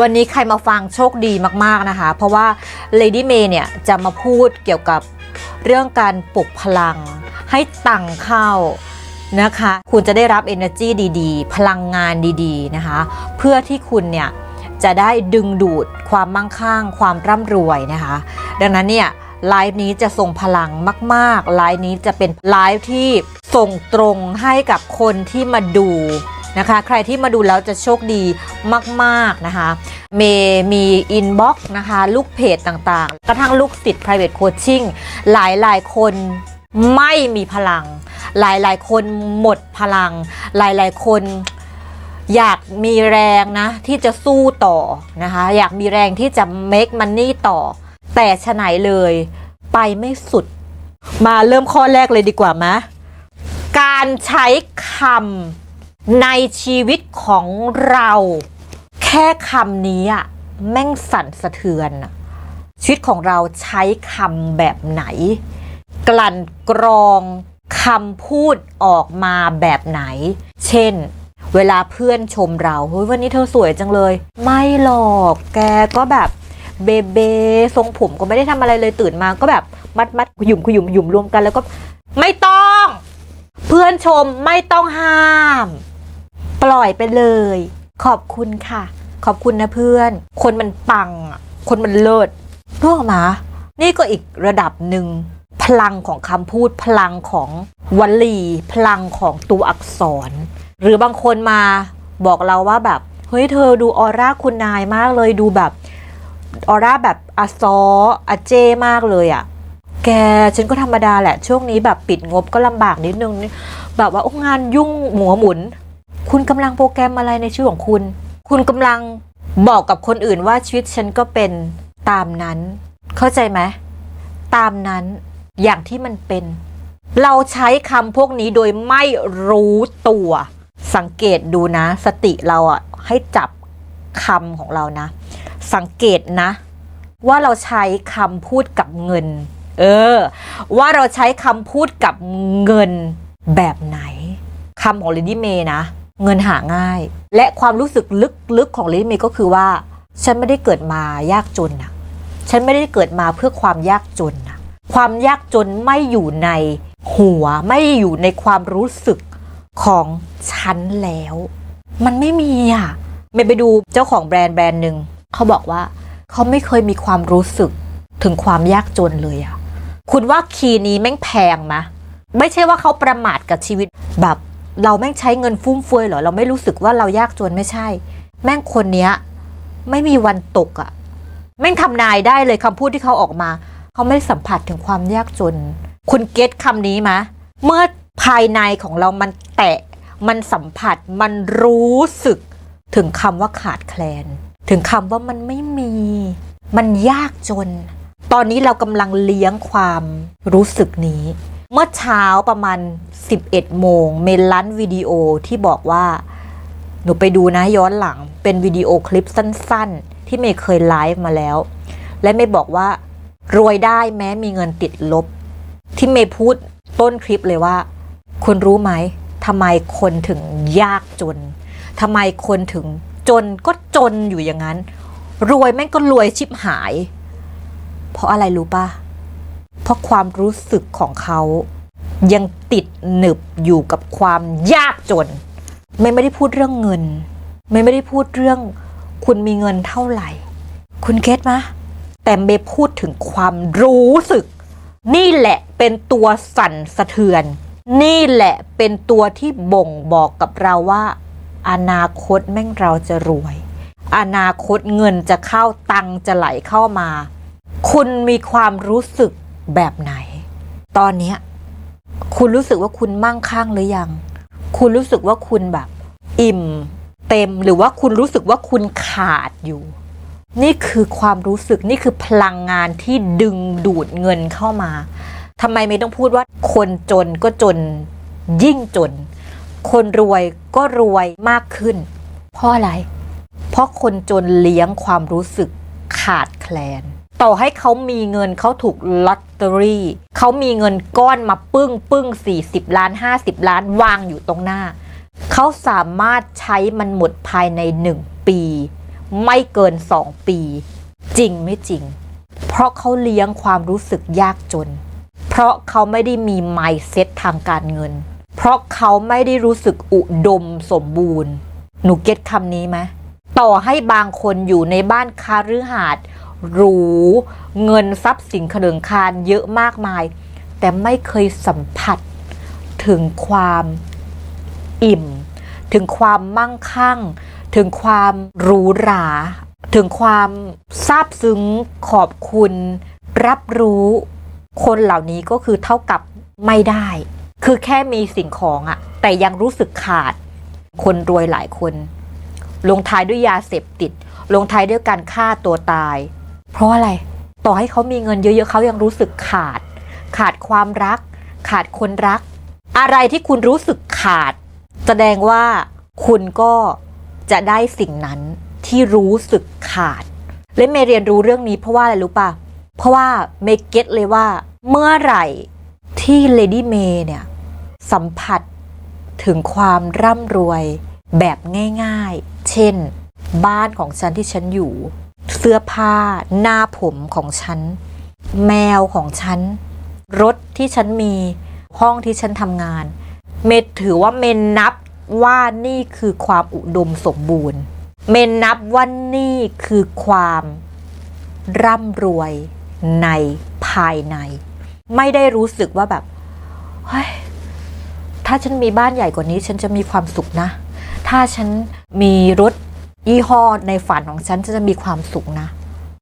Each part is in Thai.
วันนี้ใครมาฟังโชคดีมากๆนะคะ เพราะว่า Lady May เนี่ยจะมาพูดเกี่ยวกับเรื่องการปลุกพลัง ให้ตังเข้านะคะ คุณจะได้รับ energy ดีๆ พลังงานดีๆนะคะ เพื่อที่คุณเนี่ยจะได้ดึงดูดความมั่งคั่ง ความร่ำรวยนะคะ ดังนั้นเนี่ยไลฟ์นี้จะส่งพลังมาก ๆ ไลฟ์นี้จะเป็นไลฟ์ที่ส่งตรงให้กับคนที่มาดู นะคะ ใครที่มาดูแล้วจะโชคดีมากๆนะคะ เมย์มีอินบ็อกซ์นะคะ ลูกเพจต่างๆ กระทั่งลูกศิษย์ private coaching หลายๆ คนไม่มีพลัง หลายๆ คนหมดพลัง หลายๆ คนอยากมีแรงนะ ที่จะสู้ต่อนะคะ อยากมีแรงที่จะ make money ต่อ แต่ฉะไหนเลยไปไม่สุด มาเริ่มข้อแรกเลยดีกว่าไหมการใช้คำ ในชีวิตของเรา แค่คำนี้อะแม่งสั่นสะเทือน ชีวิตของเราใช้คำแบบไหน กลั่นกรองคำพูดออกมาแบบไหน เช่น เวลาเพื่อนชมเราเฮ้ยวันนี้เธอสวยจังเลย ไม่หรอกแกก็แบบเบเบทรงผมก็ไม่ได้ทำอะไรเลยตื่นมาก็แบบมัดมัดขยุมขยุมขยุมรวมกันแล้วก็ไม่ต้อง เพื่อนชมไม่ต้องห้าม ปล่อยไปเลย ขอบคุณค่ะ ขอบคุณนะเพื่อน คนมันปัง คนมันเลิศรู้ออกมานี่ก็อีกระดับหนึ่งพลังของคำพูดพลังของวลี พลังของตัวอักษร หรือบางคนมาบอกเราว่าแบบ เฮ้ยเธอดูออร่าคุณนายมากเลยดูแบบออร่าแบบอาซออาเจมากเลยอะ่ะ แกฉันก็ธรรมดาแหละ ช่วงนี้แบบปิดงบก็ลำบากนิดนึง แบบว่าโอ้งานยุ่งหมัวหมุน คุณกำลังโปรแกรมอะไรในชีวิตของคุณ คุณกำลังบอกกับคนอื่นว่าชีวิตฉันก็เป็นตามนั้น เข้าใจไหมตามนั้นอย่างที่มันเป็น เราใช้คำพวกนี้โดยไม่รู้ตัว สังเกตดูนะ สติเราอะให้จับคำของเรานะ สังเกตนะ ว่าเราใช้คำพูดกับเงิน เออ ว่าเราใช้คำพูดกับเงินแบบไหนคำของลิดี้เมย์นะ เงินหาง่าย และความรู้สึกลึกๆของลิดี้เมก็คือว่า ฉันไม่ได้เกิดมายากจนนะฉันไม่ได้เกิดมาเพื่อความยากจนนะความยากจนไม่อยู่ในหัวไม่อยู่ในความรู้สึกของฉันแล้ว มันไม่มีอะเมย์ไปดูเจ้าของแบรนด์แบรนด์หนึ่งเขาบอกว่าเขาไม่เคยมีความรู้สึกถึงความยากจนเลยอะคุณว่าคีย์นี้แม่งแพงไหมไม่ใช่ว่าเขาประมาทกับชีวิตแบบ เราแม่งใช้เงินฟุ่มเฟือยเหรอเราไม่รู้สึกว่าเรายากจนไม่ใช่ แม่งคนเนี้ย ไม่มีวันตกอะแม่งทำนายได้เลยคำพูดที่เขาออกมา เขาไม่ได้สัมผัสถึงความยากจน คุณเก็ตคำนี้ไหมเมื่อภายในของเรามันแตะ มันสัมผัส มันรู้สึก ถึงคำว่าขาดแคลน ถึงคำว่ามันไม่มี มันยากจน ตอนนี้เรากำลังเลี้ยงความรู้สึกนี้ เมื่อเช้าประมาณ 11 โมง เมลันวิดีโอที่บอกว่า หนูไปดูนะย้อนหลัง เป็นวิดีโอคลิปสั้นๆ ที่เมย์เคยไลฟ์มาแล้ว และเมย์บอกว่ารวยได้แม้มีเงินติดลบ ที่เมย์พูดต้นคลิปเลยว่า คุณรู้ไหมทำไมคนถึงยากจนทำไมคนถึงจนก็จนอยู่อย่างนั้น รวยแม่งก็รวยชิบหาย เพราะอะไรรู้ปะเพ ราะความรู้สึกของเขา ยังติดหนึบอยู่กับความยากจน ไม่ไม่ได้พูดเรื่องเงิน ไม่ไม่ได้พูดเรื่อง คุณมีเงินเท่าไหร่ คุณเก็ตไหมแต่เมย์พูดถึงความรู้สึก นี่แหละเป็นตัวสั่นสะเทือน นี่แหละเป็นตัวที่บ่งบอกกับเราว่า อนาคตแม่งเราจะรวย อนาคตเงินจะเข้าตังจะไหลเข้ามา คุณมีความรู้สึก แบบไหน ตอนเนี้คุณรู้สึกว่าคุณมั่งคั่งหรือยัง คุณรู้สึกว่าคุณแบบ อิ่ม เต็มหรือว่าคุณรู้สึกว่าคุณขาดอยู่ นี่คือความรู้สึกนี่คือพลังงานที่ดึงดูดเงินเข้ามาทำไมไม่ต้องพูดว่าคนจนก็จนยิ่งจน คนรวยก็รวยมากขึ้น เพราะอะไร เพราะคนจนเลี้ยงความรู้สึกขาดแคลน ต่อให้เขามีเงินเขาถูกลอตเตอรี่เขามีเงินก้อนมาปึ้งปึ้ง40 ล้าน 50 ล้านวางอยู่ตรงหน้า เขาสามารถใช้มันหมดภายในหนึ่งปี ไม่เกิน 2 ปี จริงไม่จริง เพราะเขาเลี้ยงความรู้สึกยากจน เพราะเขาไม่ได้มี mindset ทางการเงิน เพราะเขาไม่ได้รู้สึกอุดมสมบูรณ์ หนูเก็ตคำนี้ไหมต่อให้บางคนอยู่ในบ้านคาฤหาสน์ หรูเงินทรัพย์สินเขลิงคารเยอะมากมาย แต่ไม่เคยสัมผัสถึงความอิ่ม ถึงความมั่งคั่ง ถึงความหรูหรา ถึงความซาบซึ้งขอบคุณ รับรู้คนเหล่านี้ก็คือเท่ากับไม่ได้ คือแค่มีสิ่งของอะแต่ยังรู้สึกขาด คนรวยหลายคน ลงท้ายด้วยยาเสพติด ลงท้ายด้วยการฆ่าตัวตาย เพราะอะไรต่อให้เขามีเงินเยอะๆเขายังรู้สึกขาด ขาดความรัก ขาดคนรัก อะไรที่คุณรู้สึกขาด แสดงว่าคุณก็จะได้สิ่งนั้นที่รู้สึกขาด และเมเรียนรู้เรื่องนี้เพราะว่าอะไรรู้ปะเพราะว่าเมเก็ตเลยว่า เมื่อไหร่ที่เลดี้เมย์เนี่ย สัมผัสถึงความร่ำรวยแบบง่ายๆ เช่น บ้านของฉันที่ฉันอยู่ เสื้อผ้า หน้าผมของฉัน แมวของฉัน รถที่ฉันมีห้องที่ฉันทำงาน เมย์ถือว่าเมนนับว่านี่คือความอุดมสมบูรณ์ เมนนับว่านี่คือความร่ำรวยในภายใน ไม่ได้รู้สึกว่าแบบเฮ้ยถ้าฉันมีบ้านใหญ่กว่านี้ ฉันจะมีความสุขนะ ถ้าฉันมีรถ ยี่ห้อในฝันของฉันจะมีความสุขนะ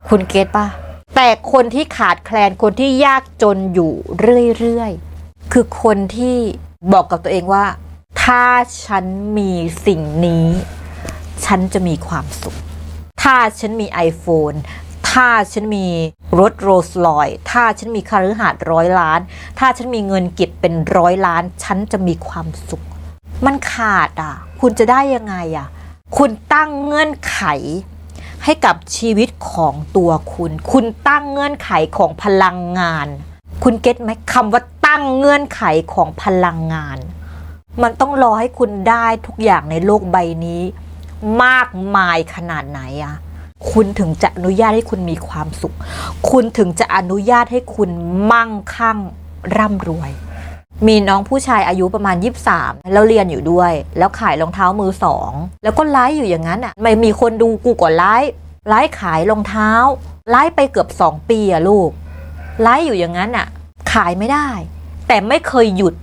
คุณเก็ตปะแต่คนที่ขาดแคลนคนที่ยากจนอยู่เรื่อยๆ คือคนที่บอกกับตัวเองว่า ถ้าฉันมีสิ่งนี้ ฉันจะมีความสุข ถ้าฉันมี iPhone ถ้าฉันมีรถโรลส์รอยซ์ถ้าฉันมีคาฤหาสน์ร้อยล้าน ถ้าฉันมีเงินเก็บเป็นร้อยล้าน ฉันจะมีความสุข มันขาดอะ คุณจะได้ยังไงอะ คุณตั้งเงื่อนไข ให้กับชีวิตของตัวคุณ คุณตั้งเงื่อนไขของพลังงาน คุณเก็ตไหมคำว่าตั้งเงื่อนไขของพลังงาน มันต้องรอให้คุณได้ทุกอย่างในโลกใบนี้ มากมายขนาดไหนอะคุณถึงจะอนุญาตให้คุณมีความสุข คุณถึงจะอนุญาตให้คุณมั่งคั่งร่ำรวย มีน้องผู้ชายอายุประมาณ 23 แล้วเรียนอยู่ด้วย แล้วขายรองเท้ามือสองแล้วก็ไลฟ์อยู่อย่างนั้นอะไม่มีคนดูกูก็ไลฟ์ไลฟ์ขายรองเท้าไลฟ์ไปเกือบ 2 ปีอะลูกไลฟ์อยู่อย่างนั้นอะ ขายไม่ได้ แต่ไม่เคยหยุด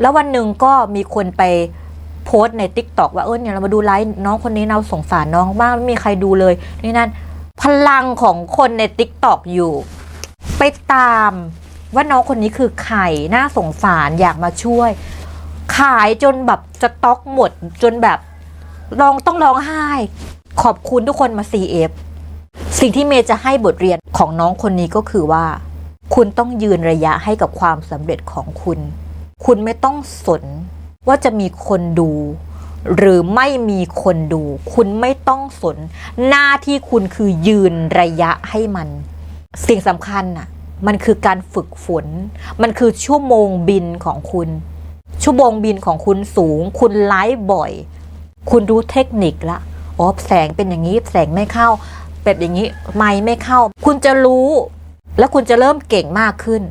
แล้ววันหนึ่งก็มีคนไปโพสใน t ิ k t o k ว่าเออเนี่ยเรามาดูไลฟ์น้องคนนี้เราสงสารน้องมากไม่มีใครดูเลยนี่นั่นพลังของคนใน t ิ k t o k อยู่ ไปตาม ว่าน้องคนนี้คือใครน่าสงสารอยากมาช่วย ขายจนแบบสต็อกหมดจนแบบร้องต้องร้องไห้ ขอบคุณทุกคนมา CF สิ่งที่เมย์จะให้บทเรียนของน้องคนนี้ก็คือว่า คุณต้องยืนระยะให้กับความสำเร็จของคุณ คุณไม่ต้องสนว่าจะมีคนดู หรือไม่มีคนดู คุณไม่ต้องสน หน้าที่คุณคือยืนระยะให้มัน สิ่งสำคัญน่ะ มันคือการฝึกฝน มันคือชั่วโมงบินของคุณ ชั่วโมงบินของคุณสูง คุณไลฟ์บ่อย คุณรู้เทคนิคละอ๋อแสงเป็นอย่างนี้แสงไม่เข้าแบบอย่างนี้ไม่ไม่เข้า คุณจะรู้ แล้วคุณจะเริ่มเก่งมากขึ้น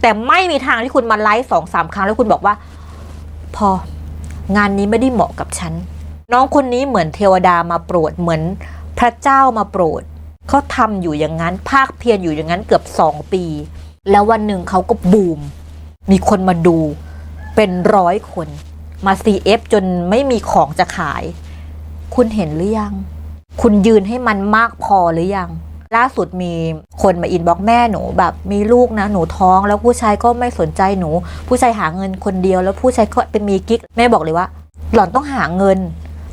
แต่ไม่มีทางที่คุณมาไลฟ์สองสามครั้งแล้วคุณบอกว่า พองานนี้ไม่ได้เหมาะกับฉัน น้องคนนี้เหมือนเทวดามาโปรดเหมือนพระเจ้ามาโปรด เขาทำอยู่อย่างนั้น ภาคเพียรอยู่อย่างนั้นเกือบสองปี แล้ววันหนึ่งเขาก็บูม มีคนมาดู เป็นร้อยคน มา CF จนไม่มีของจะขาย คุณเห็นหรือยัง คุณยืนให้มันมากพอหรือยัง ล่าสุดมีคนมาอินบ็อกแม่หนูแบบมีลูกนะ หนูท้องแล้วผู้ชายก็ไม่สนใจหนู ผู้ชายหาเงินคนเดียว แล้วผู้ชายก็เป็นมีกิ๊กแม่บอกเลยว่า หล่อนต้องหาเงิน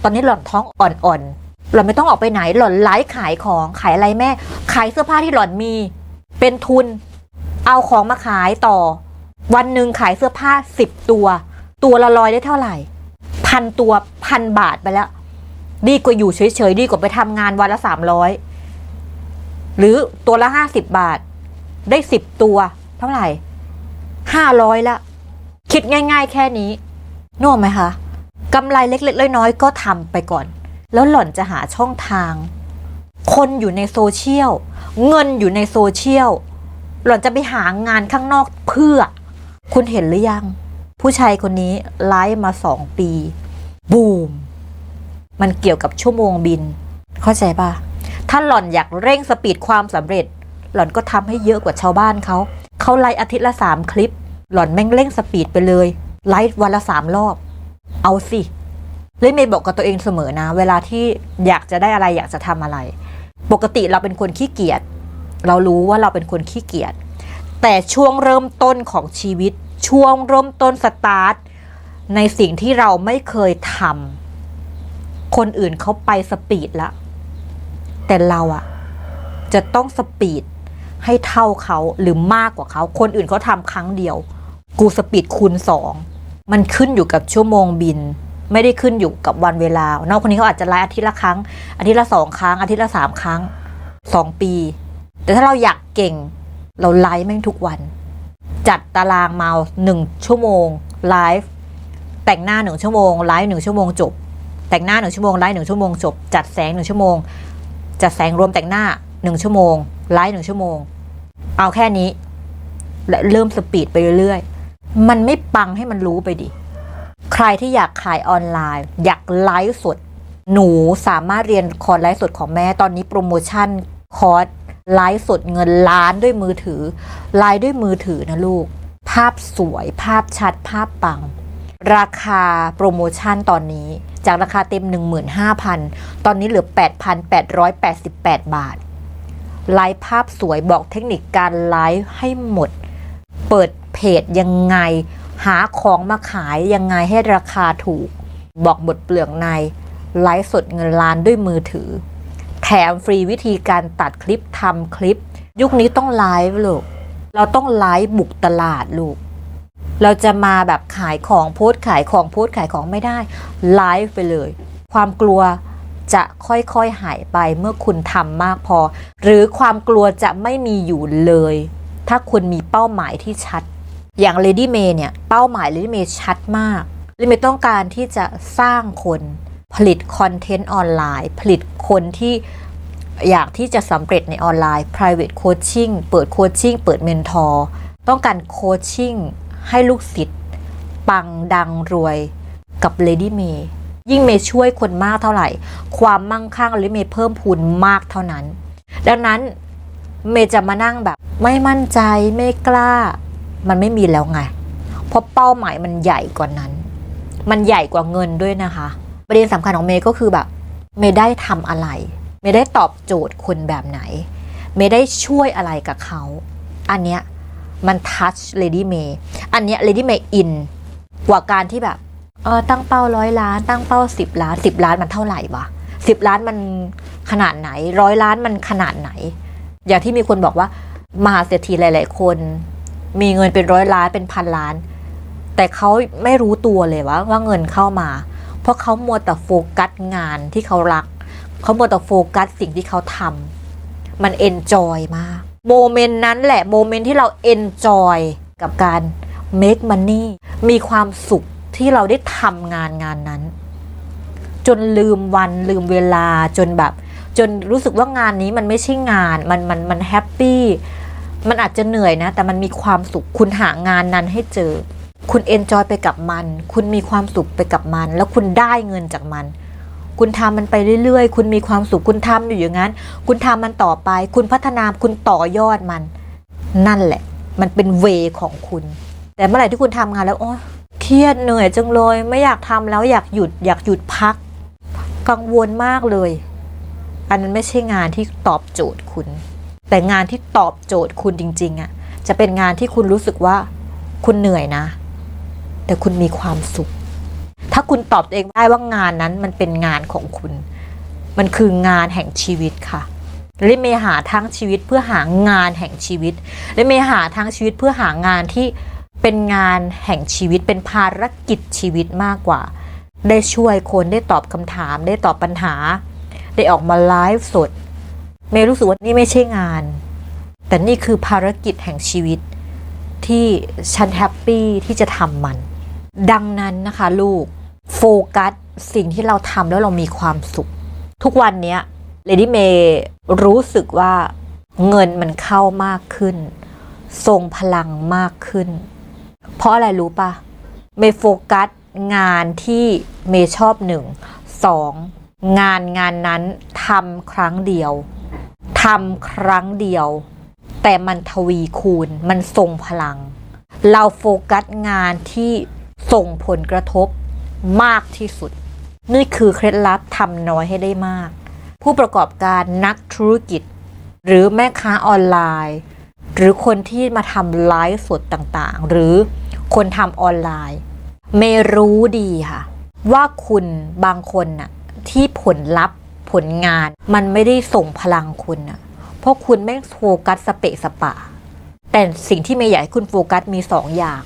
ตอนนี้หล่อนท้องอ่อนๆ หล่อนไม่ต้องออกไปไหนหล่อนไลฟ์ขายของขายอะไรแม่ ขายเสื้อผ้าที่หล่อนมี เป็นทุน เอาของมาขายต่อ วันหนึ่งขายเสื้อผ้าสิบตัว ตัวละร้อยได้เท่าไหร่ พันตัวพันบาทไปแล้ว ดีกว่าอยู่เฉยๆดีกว่าไปทำงานวันละสามร้อยหรือตัวละห้าสิบบาท ได้สิบตัว เท่าไหร่ห้าร้อยละ คิดง่าย ๆ แค่นี้นึกออกไหมคะกำไรเล็ก ๆ น้อยๆก็ทำไปก่อน แล้วหล่อนจะหาช่องทาง คนอยู่ในโซเชียล เงินอยู่ในโซเชียล หล่อนจะไปหางานข้างนอกเพื่อ คุณเห็นหรือยัง ผู้ชายคนนี้ไลฟ์มาสองปี บูม มันเกี่ยวกับชั่วโมงบิน เข้าใจปะถ้าหล่อนอยากเร่งสปีดความสำเร็จ หล่อนก็ทำให้เยอะกว่าชาวบ้านเขา เขาไลฟ์อาทิตย์ละสามคลิป หล่อนแม่งเร่งสปีดไปเลย ไลฟ์วันละสามรอบ เอาสิ เลยเมย์บอกกับตัวเองเสมอนะ เวลาที่อยากจะได้อะไรอยากจะทำอะไร ปกติเราเป็นคนขี้เกียจเรารู้ว่าเราเป็นคนขี้เกียจแต่ช่วงเริ่มต้นของชีวิต ช่วงเริ่มต้นสตาร์ทในสิ่งที่เราไม่เคยทำคนอื่นเขาไปสปีดละ แต่เราอะจะต้องสปีดให้เท่าเขาหรือมากกว่าเขา คนอื่นเขาทำครั้งเดียว กูสปีดคูณสอง มันขึ้นอยู่กับชั่วโมงบิน ไม่ได้ขึ้นอยู่กับวันเวลา นอกคนนี้เขาอาจจะไลฟ์อาทิตย์ละครั้ง อาทิตย์ละสองครั้ง อาทิตย์ละสามครั้งสองปี แต่ถ้าเราอยากเก่ง เราไลฟ์แม่งทุกวัน จัดตารางมาหนึ่งชั่วโมงไลฟ์แต่งหน้าหนึ่งชั่วโมงไลฟ์หนึ่งชั่วโมงจบ แต่งหน้าหนึ่งชั่วโมงไลฟ์หนึ่งชั่วโมงจบ จัดแสงหนึ่งชั่วโมง จัดแสงรวมแต่งหน้าหนึ่งชั่วโมงไลฟ์หนึ่งชั่วโมง เอาแค่นี้และเริ่มสปีดไปเรื่อยๆ มันไม่ปังให้มันรู้ไปดิ ใครที่อยากขายออนไลน์ อยากไลฟ์สด หนูสามารถเรียนคอร์สไลฟ์สดของแม่ตอนนี้โปรโมชั่นคอร์สไลฟ์สดเงินล้านด้วยมือถือ ไลฟ์ด้วยมือถือนะลูก ภาพสวย ภาพชัด ภาพปัง ราคาโปรโมชั่นตอนนี้ จากราคาเต็ม 15,000 ตอนนี้เหลือ 8,888 บาท ไลฟ์ภาพสวยบอกเทคนิคการไลฟ์ให้หมด เปิดเพจยังไง หาของมาขายยังไงให้ราคาถูก บอกบทเปลือกใน ไลฟ์สดเงินล้านด้วยมือถือ แถมฟรีวิธีการตัดคลิปทำคลิป ยุคนี้ต้องไลฟ์ลูก เราต้องไลฟ์บุกตลาดลูก เราจะมาแบบขายของโพสขายของโพสขายของไม่ได้ไลฟ์ไปเลย ความกลัวจะค่อยๆหายไปเมื่อคุณทำมากพอ หรือความกลัวจะไม่มีอยู่เลย ถ้าคุณมีเป้าหมายที่ชัด อย่าง Lady May เนี่ยเป้าหมาย Lady May ชัดมาก Lady May ต้องการที่จะสร้างคนผลิตคอนเทนต์ออนไลน์ ผลิตคนที่อยากที่จะสำเร็จในออนไลน์ private coaching เปิดโคชชิ่งเปิดเมนทอร์ต้องการโคชชิ่งให้ลูกศิษย์ปังดังรวยกับ Lady May ยิ่งเมย์ช่วยคนมากเท่าไหร่ ความมั่งคั่ง Lady May เพิ่มพูนมากเท่านั้น ดังนั้นเมย์จะมานั่งแบบไม่มั่นใจไม่กล้า มันไม่มีแล้วไง เพราะเป้าหมายมันใหญ่กว่านั้น มันใหญ่กว่าเงินด้วยนะคะ ประเด็นสำคัญของเมย์ก็คือแบบเมย์ได้ทำอะไร เมย์ได้ตอบโจทย์คนแบบไหน เมย์ได้ช่วยอะไรกับเขา อันเนี้ยมันทัชเลดี้เมย์อันเนี้ยเลดี้เมย์อินกว่าการที่แบบเออตั้งเป้าร้อยล้าน ตั้งเป้าสิบล้านสิบล้านมันเท่าไหร่วะสิบล้านมันขนาดไหนร้อยล้านมันขนาดไหน อย่างที่มีคนบอกว่ามหาเศรษฐีหลาย ๆ คน มีเงินเป็นร้อยล้านเป็นพันล้าน แต่เขาไม่รู้ตัวเลยว่าว่าเงินเข้ามา เพราะเขามัวแต่โฟกัสงานที่เขารัก เขามัวแต่โฟกัสสิ่งที่เขาทำมันเอนจอยมากโมเมนต์นั้นแหละโมเมนต์ที่เราเอนจอยกับการ make money มีความสุขที่เราได้ทำงานงานนั้น จนลืมวันลืมเวลาจนแบบ จนรู้สึกว่างานนี้มันไม่ใช่งาน มันมันมันแฮปปี้ มันอาจจะเหนื่อยนะ แต่มันมีความสุขคุณหางานนั้นให้เจอ คุณเอนจอยไปกับมัน คุณมีความสุขไปกับมัน แล้วคุณได้เงินจากมัน คุณทำมันไปเรื่อยๆ คุณมีความสุขคุณทำอยู่อย่างนั้น คุณทำมันต่อไป คุณพัฒนาคุณต่อยอดมัน นั่นแหละ มันเป็นเวของคุณ แต่เมื่อไหร่ที่คุณทำงานแล้วโอ้เครียดเหนื่อยจังเลย ไม่อยากทำแล้วอยากหยุด อยากหยุดพัก กังวลมากเลย อันนั้นไม่ใช่งานที่ตอบโจทย์คุณ แต่งานที่ตอบโจทย์คุณจริง ๆอะ่ะจะเป็นงานที่คุณรู้สึกว่าคุณเหนื่อยนะ แต่คุณมีความสุข ถ้าคุณตอบตัวเองได้ว่างานนั้นมันเป็นงานของคุณ มันคืองานแห่งชีวิตค่ะและเมหาทั้งชีวิตเพื่อหางานแห่งชีวิตและเมหาทั้งชีวิตเพื่อหางานที่เป็นงานแห่งชีวิตเป็นภารกิจชีวิตมากกว่า ได้ช่วยคนได้ตอบคำถาม ได้ตอบปัญหา ได้ออกมาไลฟ์สด เมย์รู้สึกว่านี่ไม่ใช่งาน แต่นี่คือภารกิจแห่งชีวิตที่ฉันแฮปปี้ที่จะทำมัน ดังนั้นนะคะลูกโฟกัสสิ่งที่เราทำแล้วเรามีความสุข ทุกวันนี้เลดี้เมย์รู้สึกว่าเงินมันเข้ามากขึ้น ทรงพลังมากขึ้น เพราะอะไรรู้ปะเมย์โฟกัสงานที่เมย์ชอบหนึ่งสองงานงานนั้นทำครั้งเดียว ทำครั้งเดียว แต่มันทวีคูณมันทรงพลัง เราโฟกัสงานที่ส่งผลกระทบมากที่สุด นี่คือเคล็ดลับทำน้อยให้ได้มาก ผู้ประกอบการนักธุรกิจ หรือแม่ค้าออนไลน์ หรือคนที่มาทำไลฟ์สดต่างๆ หรือคนทำออนไลน์เมรู้ดีค่ะ ว่าคุณบางคนน่ะที่ผลลัพธ์ ผลงาน มันไม่ได้ส่งพลังคุณนะเพราะคุณไม่โฟกัสสเปะสปะ แต่สิ่งที่เมย์อยากให้คุณโฟกัสมีสองอย่าง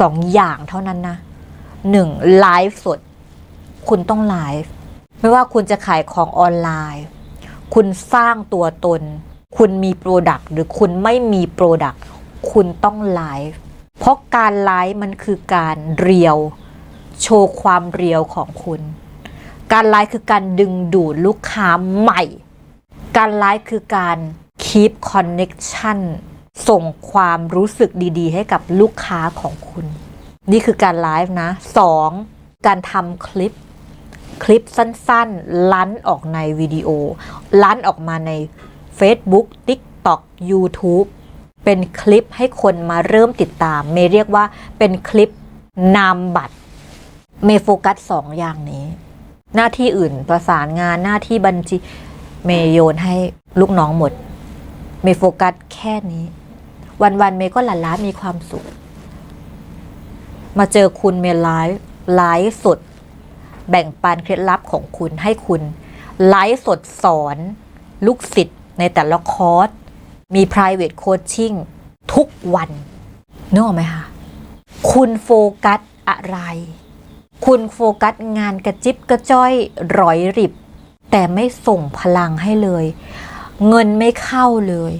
สองอย่างเท่านั้นนะหนึ่งไลฟ์สด คุณต้องไลฟ์ไม่ว่าคุณจะขายของออนไลน์ คุณสร้างตัวตน คุณมีโปรดักต์หรือคุณไม่มีโปรดักต์คุณต้องไลฟ์เพราะการไลฟ์มันคือการเรียว โชว์ความเรียวของคุณ การไลฟ์คือการดึงดูดลูกค้าใหม่ การไลฟ์คือการ keep connection ส่งความรู้สึกดีๆ ให้กับลูกค้าของคุณ นี่คือการไลฟ์นะ 2. การทำคลิป คลิปสั้นๆ ลั้นออกในวิดีโอ ลั้นออกมาใน Facebook TikTok YouTube เป็นคลิปให้คนมาเริ่มติดตาม เมเรียกว่าเป็นคลิปนามบัตร เมโฟกัสสองอย่างนี้ หน้าที่อื่นประสานงานหน้าที่บัญชีเมย์โยนให้ลูกน้องหมด เมย์โฟกัสแค่นี้ วันๆเมย์ก็หลั่นล้ามีความสุข มาเจอคุณเมย์ไลฟ์ไลฟ์สด แบ่งปันเคล็ดลับของคุณให้คุณ ไลฟ์สดสอนลูกศิษย์ในแต่ละคอร์ส มี private coaching ทุกวันนึกออกไหมคะคุณโฟกัสอะไร คุณโฟกัสงานกระจิบกระจ้อยร้อยริบ แต่ไม่ส่งพลังให้เลย เงินไม่เข้าเลย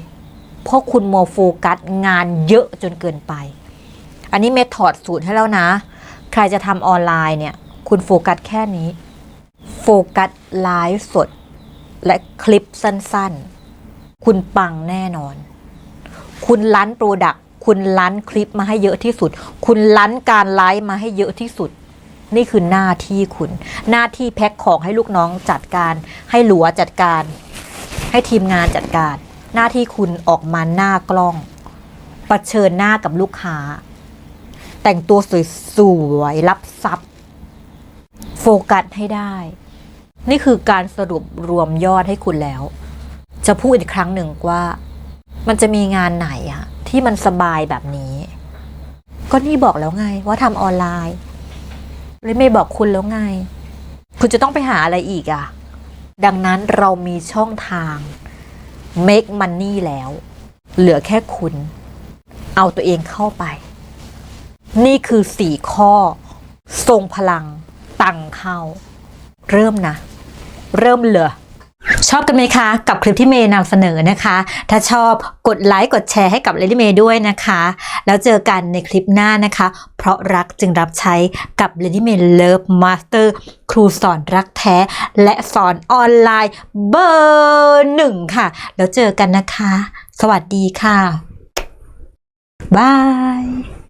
เพราะคุณโมวโฟกัสงานเยอะจนเกินไป อันนี้เมทอดสูตรให้แล้วนะ ใครจะทำออนไลน์เนี่ย คุณโฟกัสแค่นี้ โฟกัสไลฟ์สด และคลิปสั้นๆ คุณปังแน่นอน คุณลั้นโปรดักต์คุณลั้นคลิปมาให้เยอะที่สุด คุณลั้นการไลฟ์มาให้เยอะที่สุด นี่คือหน้าที่คุณ หน้าที่แพ็คของให้ลูกน้องจัดการ ให้หลัวจัดการ ให้ทีมงานจัดการ หน้าที่คุณออกมาหน้ากล้องประเชิญหน้ากับลูกค้า แต่งตัวสวยๆรับทรัพย์ โฟกัสให้ได้ นี่คือการสรุปรวมยอดให้คุณแล้ว จะพูดอีกครั้งหนึ่งว่า มันจะมีงานไหนอะที่มันสบายแบบนี้ ก็นี่บอกแล้วไงว่าทำออนไลน์ เลยไม่บอกคุณแล้วไง คุณจะต้องไปหาอะไรอีกอะดังนั้นเรามีช่องทาง make money แล้ว เหลือแค่คุณ เอาตัวเองเข้าไป นี่คือสี่ข้อ ทรงพลัง ตังเข้า เริ่มนะ เริ่มเลย ชอบกันไหมคะกับคลิปที่เมย์นำเสนอนะคะ ถ้าชอบกดไลค์กดแชร์ให้กับเลดี้เมย์ด้วยนะคะ แล้วเจอกันในคลิปหน้านะคะ เพราะรักจึงรับใช้กับ Lady m a y Love Master ครูสอนรักแท้ และสอนออนไลน์เบอร์หนึ่งค่ะ แล้วเจอกันนะคะ สวัสดีค่ะบาย